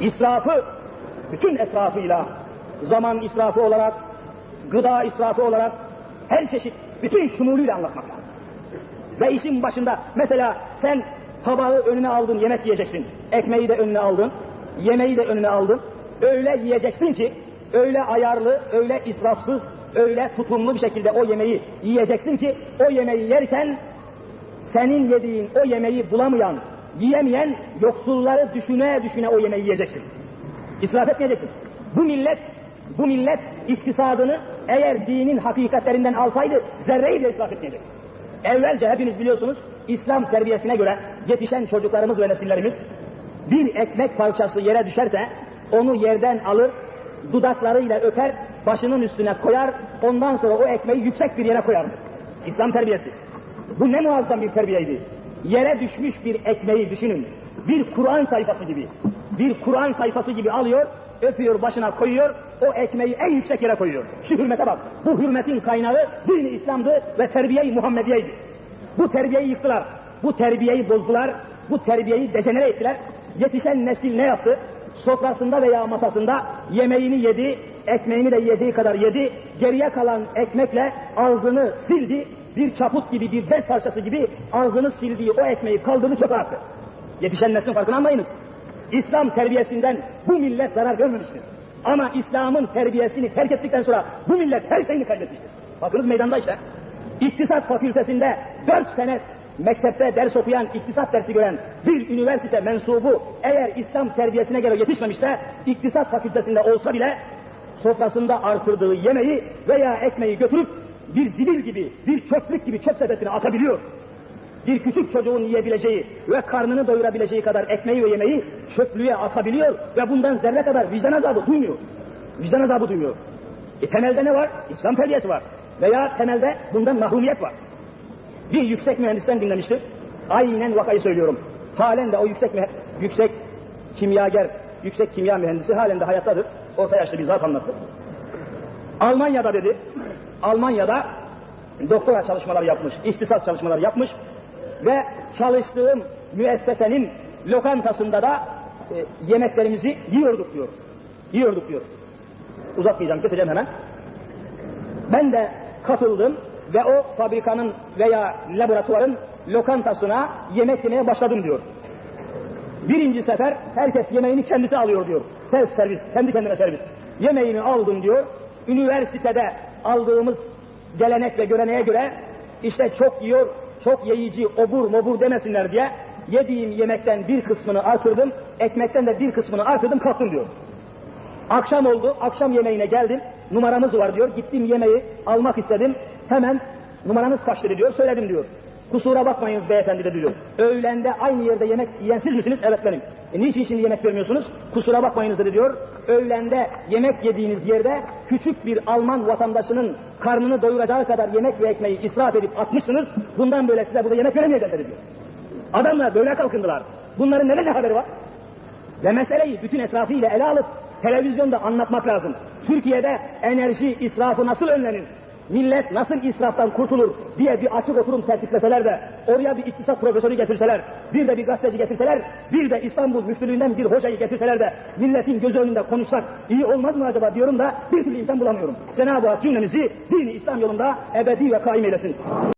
İsrafı bütün etrafıyla zaman israfı olarak, gıda israfı olarak her çeşit bütün şumuluyla anlatmak lazım. Ve işin başında mesela sen tabağı önüne aldın yemek yiyeceksin. Ekmeği de önüne aldın. Yemeği de önüne aldın. Öyle yiyeceksin ki öyle ayarlı, öyle israfsız, öyle tutumlu bir şekilde o yemeği yiyeceksin ki o yemeği yerken senin yediğin o yemeği bulamayan, yiyemeyen yoksulları düşüne düşüne o yemeği yiyeceksin. İsraf etmeyeceksin. Bu millet bu millet iktisadını eğer dinin hakikatlerinden alsaydı zerreyi bile israf etmeyecek. Evvelce hepiniz biliyorsunuz İslam terbiyesine göre yetişen çocuklarımız ve nesillerimiz bir ekmek parçası yere düşerse onu yerden alır, dudaklarıyla öper, başının üstüne koyar, ondan sonra o ekmeği yüksek bir yere koyar. İslam terbiyesi. Bu ne muazzam bir terbiyeydi. Yere düşmüş bir ekmeği düşünün. Bir Kur'an sayfası gibi. Bir Kur'an sayfası gibi alıyor, öpüyor, başına koyuyor, o ekmeği en yüksek yere koyuyor. Şu hürmete bak. Bu hürmetin kaynağı din İslam'dı ve terbiye-i Muhammediyeydi. Bu terbiyeyi yıktılar. Bu terbiyeyi bozdular. Bu terbiyeyi dejenere ettiler. Yetişen nesil ne yaptı? Sofrasında veya masasında yemeğini yedi, ekmeğini de yiyeceği kadar yedi. Geriye kalan ekmekle ağzını sildi. Bir çaput gibi, bir bez parçası gibi ağzını sildiği o ekmeği kaldırdı çöpe attı. Yetişen neslin farkına anlayınız. İslam terbiyesinden bu millet zarar görmemiştir. Ama İslam'ın terbiyesini terk ettikten sonra bu millet her şeyini kaybetmiştir. Bakınız meydanda işte. İktisat fakültesinde dört sene mektepte ders okuyan, iktisat dersi gören bir üniversite mensubu eğer İslam terbiyesine göre yetişmemişse iktisat fakültesinde olsa bile sofrasında artırdığı yemeği veya ekmeği götürüp bir zibil gibi, bir çöplük gibi çöp sepetine atabiliyor bir küçük çocuğun yiyebileceği ve karnını doyurabileceği kadar ekmeği ve yemeği çöplüğe atabiliyor ve bundan zerre kadar vicdan azabı duymuyor. Vicdan azabı duymuyor. E temelde ne var? İslam terbiyesi var. Veya temelde bundan mahrumiyet var. Bir yüksek mühendisten dinlemiştim. Aynen vakayı söylüyorum. Halen de o yüksek yüksek kimyager, yüksek kimya mühendisi halen de hayattadır. Orta yaşlı bir zat anlattı. Almanya'da dedi, Almanya'da doktora çalışmalar yapmış, ihtisas çalışmalar yapmış ve çalıştığım müessesenin lokantasında da e, yemeklerimizi yiyorduk diyor. Yiyorduk diyor. Uzatmayacağım, keseceğim hemen. Ben de katıldım ve o fabrikanın veya laboratuvarın lokantasına yemek yemeye başladım diyor. Birinci sefer herkes yemeğini kendisi alıyor diyor. Self servis, kendi kendine servis. Yemeğini aldım diyor. Üniversitede aldığımız gelenek ve göreneğe göre işte çok yiyor, çok yeyici, obur mobur demesinler diye yediğim yemekten bir kısmını artırdım, ekmekten de bir kısmını artırdım kalktım diyor. Akşam oldu, akşam yemeğine geldim, numaramız var diyor, gittim yemeği almak istedim, hemen numaranız kaçtı diyor, söyledim diyor. Kusura bakmayın beyefendi dedi diyor. Öğlende aynı yerde yemek yiyen siz misiniz? Evet benim. E niçin şimdi yemek vermiyorsunuz? Kusura bakmayınız dedi diyor. Öğlende yemek yediğiniz yerde küçük bir Alman vatandaşının karnını doyuracağı kadar yemek ve ekmeği israf edip atmışsınız. Bundan böyle size burada yemek veremeyeceğiz dedi diyor. Adamlar böyle kalkındılar. Bunların neden ne haberi var? Ve meseleyi bütün etrafıyla ele alıp televizyonda anlatmak lazım. Türkiye'de enerji israfı nasıl önlenir? Millet nasıl israftan kurtulur diye bir açık oturum sertifleseler de oraya bir iktisat profesörü getirseler, bir de bir gazeteci getirseler, bir de İstanbul müftülüğünden bir hocayı getirseler de milletin göz önünde konuşsak iyi olmaz mı acaba diyorum da bir türlü insan bulamıyorum. Cenab-ı Hak cümlemizi dini İslam yolunda ebedi ve kaim eylesin.